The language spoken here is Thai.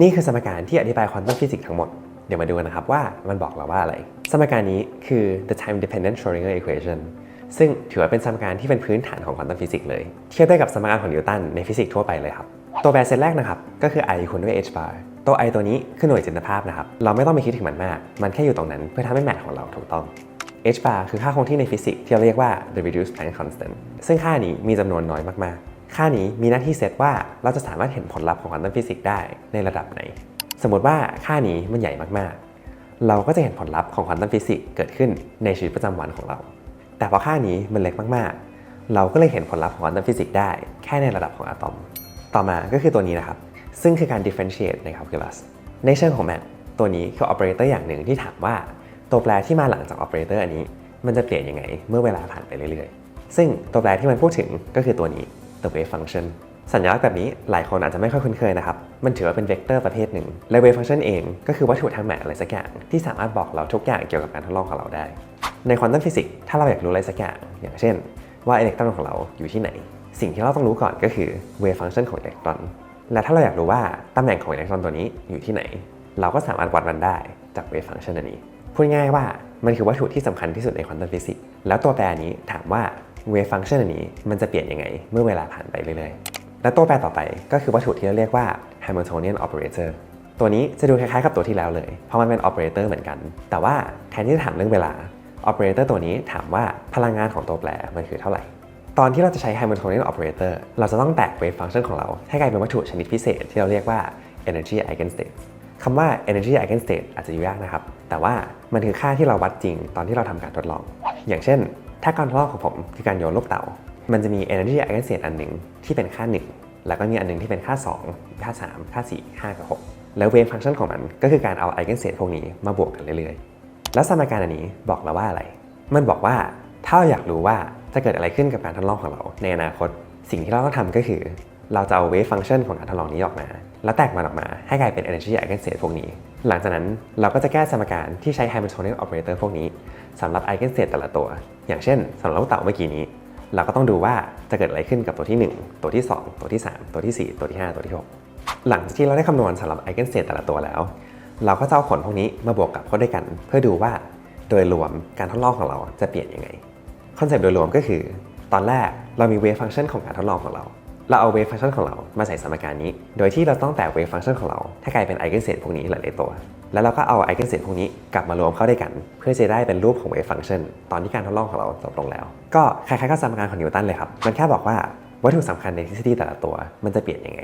นี่คือสมการที่อธิบายควอนตัมฟิสิกส์ทั้งหมด เดี๋ยวมาดูกันนะครับว่ามันบอกเราว่าอะไร สมการนี้คือ the time dependent Schrodinger equation ซึ่งถือว่าเป็นสมการที่เป็นพื้นฐานของควอนตัมฟิสิกส์เลย เทียบได้กับสมการของนิวตันในฟิสิกส์ทั่วไปเลยครับ ตัวแปรเซตแรกนะครับ ก็คือ i คูณด้วย h bar ตัว i ตัวนี้คือหน่วยจินตภาพนะครับ เราไม่ต้องไปคิดถึงมันมาก มันแค่อยู่ตรงนั้นเพื่อทำให้แมทของเราถูกต้อง h bar คือค่าคงที่ในฟิสิกส์ที่เราเรียกว่า the reduced Planck constant ซึ่งค่านี้มีจำนวนน้อยมากๆ ค่านี้มีหน้าที่เซตว่าเราจะสามารถเห็นผลลัพธ์ของควอนตัมฟิสิกส์ได้ในระดับไหน สมมติว่าค่านี้มันใหญ่มากๆ เราก็จะเห็นผลลัพธ์ของควอนตัมฟิสิกส์เกิดขึ้นในชีวิตประจำวันของเรา แต่พอค่านี้มันเล็กมากๆ เราก็เลยเห็นผลลัพธ์ของควอนตัมฟิสิกส์ได้แค่ในระดับของอะตอม ต่อมาก็คือตัวนี้นะครับ ซึ่งคือการ differentiate ใน calculus ในเชิงของแมทตัวนี้คือ operator อย่างหนึ่งที่ถามว่าตัวแปรที่มาหลังจาก operator อันนี้ มันจะเปลี่ยนยังไงเมื่อเวลาผ่านไปเรื่อยๆ ซึ่งตัวแปรที่มันพูดถึงก็คือตัวนี้ the wave function สัญลักษณ์แบบนี้หลายคนอาจจะไม่ค่อยคุ้นเคยนะครับ มันถือว่าเป็นเวกเตอร์ประเภทหนึ่ง และ wave function เองก็คือวัตถุทางแมทอะไรสักอย่าง ที่สามารถบอกเราทุกอย่างเกี่ยวกับการทดลองของเราได้ ในควอนตัมฟิสิกส์ถ้าเราอยากรู้อะไรสักอย่าง อย่างเช่น ว่าอิเล็กตรอนของเราอยู่ที่ไหน สิ่งที่เราต้องรู้ก่อนก็คือ wave function ของอิเล็กตรอน และถ้าเราอยากรู้ว่าตำแหน่งของอิเล็กตรอนตัวนี้อยู่ที่ไหน เราก็สามารถวัดมันได้จาก wave function อันนี้ พูดง่ายว่ามันคือวัตถุที่สำคัญที่สุดในควอนตัมฟิสิกส์แล้วตัวแปรนี้ถามว่า wave function อันนี้มันจะเปลี่ยนยังไง เมื่อเวลาผ่านไปเรื่อยๆ และตัวแปรต่อไปก็คือวัตถุที่เราเรียกว่า Hamiltonian operator ตัวนี้จะดูคล้ายๆกับตัวที่แล้วเลย เพราะมันเป็น operator เหมือนกัน แต่ว่าแทนที่จะถามเรื่องเวลา operator ตัวนี้ถามว่าพลังงานของตัวแปรมันคือเท่าไหร่ ตอนที่เราจะใช้ Hamiltonian operator เราจะต้องแตก wave function ของเรา ให้กลายเป็นวัตถุชนิดพิเศษที่เราเรียกว่า energy eigenstate คำว่า energy eigenstate อาจจะยุ่ยากนะครับ แต่ว่ามันคือค่าที่เราวัดจริงตอนที่เราทำการทดลอง อย่างเช่น ถ้าการทดลองของผมคือการโยนลูกเต๋า มันจะมี energy eigenstate อันหนึ่งที่เป็นค่า 1 แล้วก็มีอันหนึ่งที่เป็นค่า 2 ค่า 3 ค่า 4 5 กับ 6 แล้ว wave function ของมันก็คือการเอา eigenstate พวกนี้มาบวกกันเรื่อยๆ แล้วสมการอันนี้บอกเราว่าอะไร มันบอกว่าถ้าเราอยากรู้ว่าจะเกิดอะไรขึ้นกับการทดลองของเราในอนาคต สิ่งที่เราต้องทำก็คือ เราจะเอา wave function ของการทดลองนี้ออกมา แล้วแตกมันออกมาให้กลายเป็น energy eigenstate พวกนี้ หลังจากนั้นเราก็จะแก้สมการที่ใช้ Hamiltonian operator พวกนี้สำหรับ eigenstate แต่ละตัว อย่างเช่นสำหรับลูกเต๋าเมื่อกี้นี้ เราก็ต้องดูว่าจะเกิดอะไรขึ้นกับตัวที่ 1 ตัวที่ 2 ตัวที่ 3 ตัวที่ 4 ตัวที่ 5 ตัวที่ 6 หลังจากที่เราได้คำนวณสำหรับ eigenstate แต่ละตัวแล้ว เราก็จะเอาผลพวกนี้มาบวกกับเข้าด้วยกัน เพื่อดูว่าโดยรวมการทดลองของเราจะเปลี่ยนยังไงคอนเซปต์โดยรวมก็คือ ตอนแรกเรามี wave function ของการทดลองของเรา เราเอาเวฟฟังก์ชันของเรามาใส่สมการนี้ โดยที่เราต้องแตกเวฟฟังก์ชันของเราให้กลายเป็นไอเกนเซนพวกนี้หลายๆตัว แล้วเราก็เอาไอเกนเซนพวกนี้กลับมารวมเข้าด้วยกัน เพื่อจะได้เป็นรูปของเวฟฟังก์ชันตอนที่การทดลองของเราจบลงแล้ว ก็คล้ายๆกับสมการของนิวตันเลยครับ มันแค่บอกว่าวัตถุสำคัญในทฤษฎีแต่ละตัว มันจะเปลี่ยนยังไง